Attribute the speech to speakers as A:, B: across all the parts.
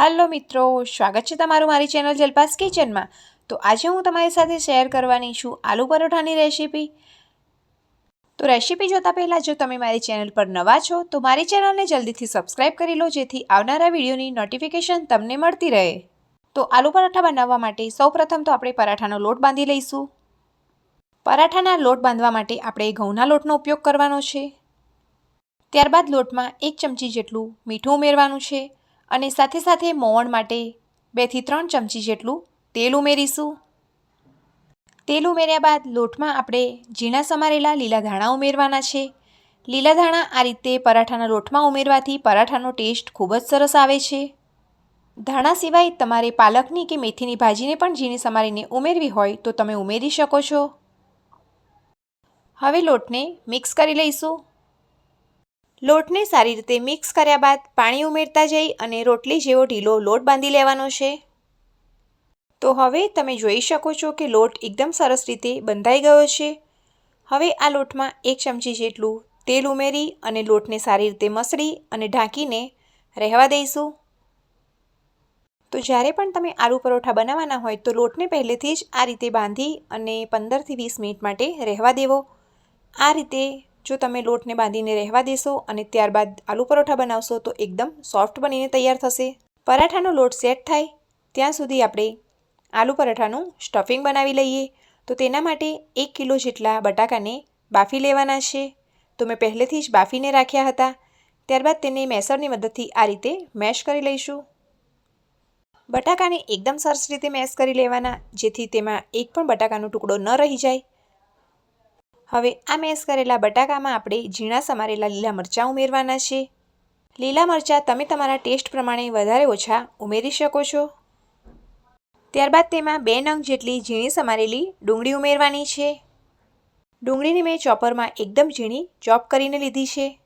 A: હાલો મિત્રો, સ્વાગત છે તમારું મારી ચેનલ જલપાસ કિચનમાં તો આજે હું તમારી સાથે શેર કરવાની છું આલુ પરોઠાની રેસીપી તો રેસીપી જોતાં પહેલાં જો તમે મારી ચેનલ પર નવા છો, તો મારી ચેનલને જલ્દીથી સબસ્ક્રાઈબ કરી લો, જેથી આવનારા વિડીયોની નોટિફિકેશન તમને મળતી રહે. તો આલુ પરાઠા બનાવવા માટે સૌપ્રથમ તો આપણે પરાઠાનો લોટ બાંધી લઈશું. પરાઠાના લોટ બાંધવા માટે આપણે ઘઉંના લોટનો ઉપયોગ કરવાનો છે. ત્યારબાદ લોટમાં એક ચમચી જેટલું મીઠું ઉમેરવાનું છે. અને સાથે સાથે મોવણ માટે બેથી ત્રણ ચમચી જેટલું તેલ ઉમેરીશું. તેલ ઉમેર્યા બાદ લોટમાં આપણે ઝીણા સમારેલા લીલા ધાણા ઉમેરવાના છે. લીલા ધાણા આ રીતે પરાઠાના લોટમાં ઉમેરવાથી પરાઠાનો ટેસ્ટ ખૂબ જ સરસ આવે છે. ધાણા સિવાય તમારે પાલકની કે મેથીની ભાજીને પણ ઝીણી સમારીને ઉમેરવી હોય તો તમે ઉમેરી શકો છો. હવે લોટને મિક્સ કરી લઈશું. લોટને સારી રીતે મિક્સ કર્યા બાદ પાણી ઉમેરતા જઈ અને રોટલી જેવો ઢીલો લોટ બાંધી લેવાનો છે. તો હવે તમે જોઈ શકો છો કે લોટ એકદમ સરસ રીતે બંધાઈ ગયો છે. હવે આ લોટમાં એક ચમચી જેટલું તેલ ઉમેરી અને લોટને સારી રીતે મસળી અને ઢાંકીને રહેવા દઈશું. તો જ્યારે પણ તમે આલુ પરોઠા બનાવવાના હોય તો લોટને પહેલેથી જ આ રીતે બાંધી અને પંદરથી વીસ મિનિટ માટે રહેવા દેવો. આ રીતે જો તમે લોટને બાંધીને રહેવા દેશો અને ત્યારબાદ આલુ પરોઠા બનાવશો તો એકદમ સોફ્ટ બનીને તૈયાર થશે. પરાઠાનો લોટ સેટ થાય, ત્યાં સુધી આપણે આલુ પરાઠાનું સ્ટફિંગ બનાવી લઈએ. તો તેના માટે એક કિલો જેટલા બટાકાને બાફી લેવાના છે. તો મેં પહેલેથી જ બાફીને રાખ્યા હતા. ત્યારબાદ તેને મેસરની મદદથી આ રીતે મેશ કરી લઈશું. બટાકાને એકદમ સરસ રીતે મેશ કરી લેવાના, જેથી તેમાં એક પણ બટાકાનો ટુકડો ન રહી જાય. હવે આ મેશ કરેલા બટાકામાં આપણે ઝીણા સમારેલા લીલા મરચાં ઉમેરવાના છે. લીલા મરચાં તમે તમારા ટેસ્ટ પ્રમાણે વધારે ઓછા ઉમેરી શકો છો. ત્યારબાદ તેમાં બે નંગ જેટલી ઝીણી સમારેલી ડુંગળી ઉમેરવાની છે. ડુંગળીને મેં ચોપરમાં એકદમ ઝીણી ચોપ કરીને લીધી છે.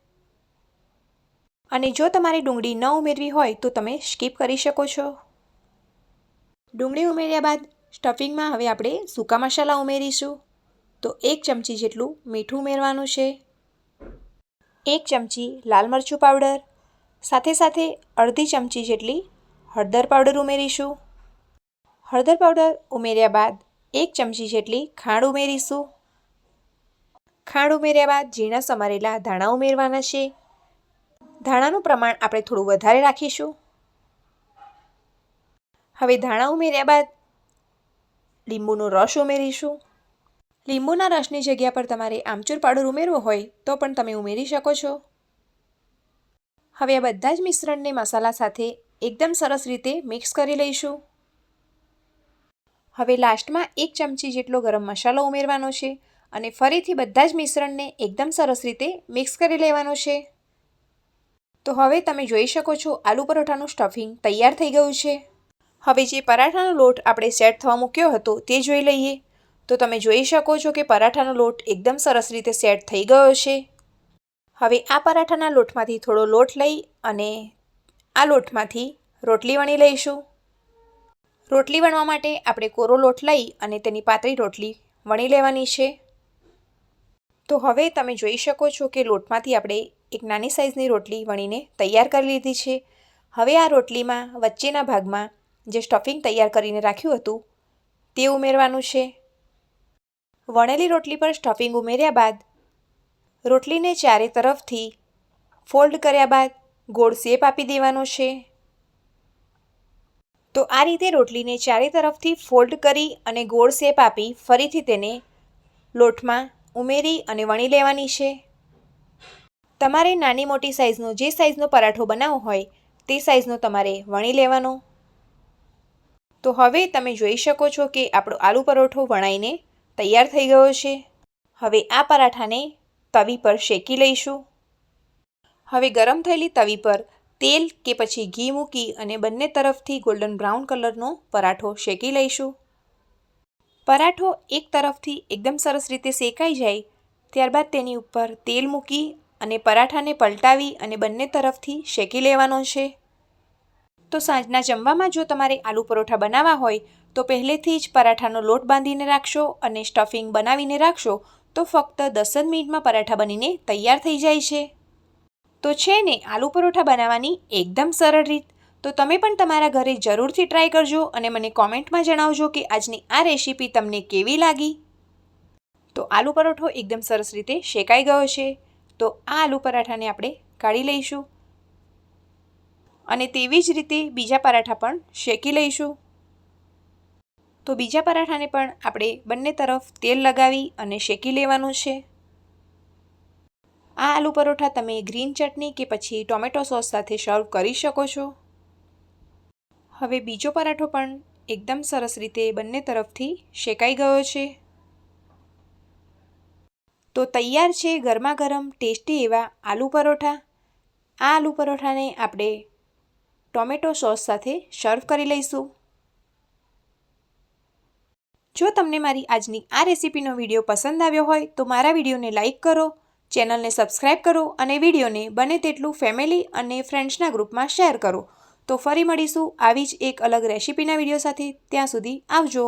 A: અને જો તમારે ડુંગળી ન ઉમેરવી હોય તો તમે સ્કીપ કરી શકો છો. ડુંગળી ઉમેર્યા બાદ સ્ટફિંગમાં હવે આપણે સૂકા મસાલા ઉમેરીશું. તો એક ચમચી જેટલું મીઠું ઉમેરવાનું છે. એક ચમચી લાલ મરચું પાવડર. સાથે સાથે અડધી ચમચી જેટલી હળદર પાવડર ઉમેરીશું. હળદર પાવડર ઉમેર્યા બાદ એક ચમચી જેટલી ખાંડ ઉમેરીશું. ખાંડ ઉમેર્યા બાદ ઝીણા સમારેલા ધાણા ઉમેરવાના છે. ધાણાનું પ્રમાણ આપણે થોડું વધારે રાખીશું. હવે ધાણા ઉમેર્યા બાદ લીંબુનો રસ ઉમેરીશું. લીંબુના રસની જગ્યા પર તમારે આમચૂર પાવડર ઉમેરવો હોય તો પણ તમે ઉમેરી શકો છો. હવે આ બધા જ મિશ્રણને મસાલા સાથે એકદમ સરસ રીતે મિક્સ કરી લઈશું. હવે લાસ્ટમાં એક ચમચી જેટલો ગરમ મસાલો ઉમેરવાનો છે અને ફરીથી બધા જ મિશ્રણને એકદમ સરસ રીતે મિક્સ કરી લેવાનું છે. તો હવે તમે જોઈ શકો છો આલુ પરોઠાનું સ્ટફિંગ તૈયાર થઈ ગયું છે. હવે જે પરાઠાનો લોટ આપણે સેટ થવા મૂક્યો હતો તે જોઈ લઈએ. તો તમે જોઈ શકો છો કે પરાઠાનો લોટ એકદમ સરસ રીતે સેટ થઈ ગયો છે. હવે આ પરાઠાના લોટમાંથી થોડો લોટ લઈ અને આ લોટમાંથી રોટલી વણી લઈશું. રોટલી વણવા માટે આપણે કોરો લોટ લઈ અને તેની પાતળી રોટલી વણી લેવાની છે. તો હવે તમે જોઈ શકો છો કે લોટમાંથી આપણે એક નાની સાઇઝની રોટલી વણીને તૈયાર કરી લીધી છે. હવે આ રોટલીમાં વચ્ચેના ભાગમાં જે સ્ટફિંગ તૈયાર કરીને રાખ્યું હતું તે ઉમેરવાનું છે. વણેલી રોટલી પર સ્ટફિંગ ઉમેર્યા બાદ રોટલીને ચારે તરફથી ફોલ્ડ કર્યા બાદ ગોળ શેપ આપી દેવાનો છે. તો આ રીતે રોટલીને ચારે તરફથી ફોલ્ડ કરી અને ગોળ શેપ આપી ફરીથી તેને લોટમાં ઉમેરી અને વણી લેવાની છે. તમારે નાની મોટી સાઇઝનો જે સાઇઝનો પરાઠો બનાવવો હોય તે સાઇઝનો તમારે વણી લેવાનો. તો હવે તમે જોઈ શકો છો કે આપણો આલુ પરોઠો વણાઈને તૈયાર થઈ ગયો છે. હવે આ પરાઠાને તવી પર શેકી લઈશું. હવે ગરમ થયેલી તવી પર તેલ કે પછી ઘી મૂકી અને બંને તરફથી ગોલ્ડન બ્રાઉન કલરનો પરાઠો શેકી લઈશું. પરાઠો એક તરફથી એકદમ સરસ રીતે શેકાઈ જાય, ત્યારબાદ તેની ઉપર તેલ મૂકી અને પરાઠાને પલટાવી અને બંને તરફથી શેકી લેવાનો છે. તો સાંજના જમવામાં જો તમારે આલુ પરોઠા બનાવવા હોય, તો પહેલેથી જ પરાઠાનો લોટ બાંધીને રાખશો અને સ્ટફિંગ બનાવીને રાખશો, તો ફક્ત દસ જ મિનિટમાં પરાઠા બનીને તૈયાર થઈ જાય છે. તો છે ને, આલુ પરોઠા બનાવવાની એકદમ સરળ રીત. તો તમે પણ તમારા ઘરે જરૂરથી ટ્રાય કરજો અને મને કોમેન્ટમાં જણાવજો કે આજની આ રેસીપી તમને કેવી લાગી. તો આલુ પરોઠો એકદમ સરસ રીતે શેકાઈ ગયો છે. તો આ આલુ પરાઠાને આપણે કાઢી લઈશું. અને તેવી જ રીતે બીજા પરાઠા પણ શેકી લઈશું. તો બીજા પરાઠાને પણ આપણે બંને તરફ તેલ લગાવી અને શેકી લેવાનું છે. આ આલુ પરોઠા તમે ગ્રીન ચટણી કે પછી ટોમેટો સોસ સાથે સર્વ કરી શકો છો. હવે બીજો પરાઠો પણ એકદમ સરસ રીતે બંને તરફથી શેકાઈ ગયો છે. તો તૈયાર છે ગરમા ગરમ ટેસ્ટી એવા આલુ પરોઠા. આ આલુ પરોઠાને આપણે ટોમેટો સોસ સાથે સર્વ કરી લઈશું. જો તમને મારી આજની આ રેસીપીનો વીડિયો પસંદ આવ્યો હોય, તો મારા વિડીયોને લાઇક કરો, ચેનલને સબસ્ક્રાઈબ કરો અને વિડીયોને બને તેટલું ફેમિલી અને ફ્રેન્ડ્સના ગ્રુપમાં શેર કરો. તો ફરી મળીશું આવી જ એક અલગ રેસીપીના વીડિયો સાથે. ત્યાં સુધી આવજો.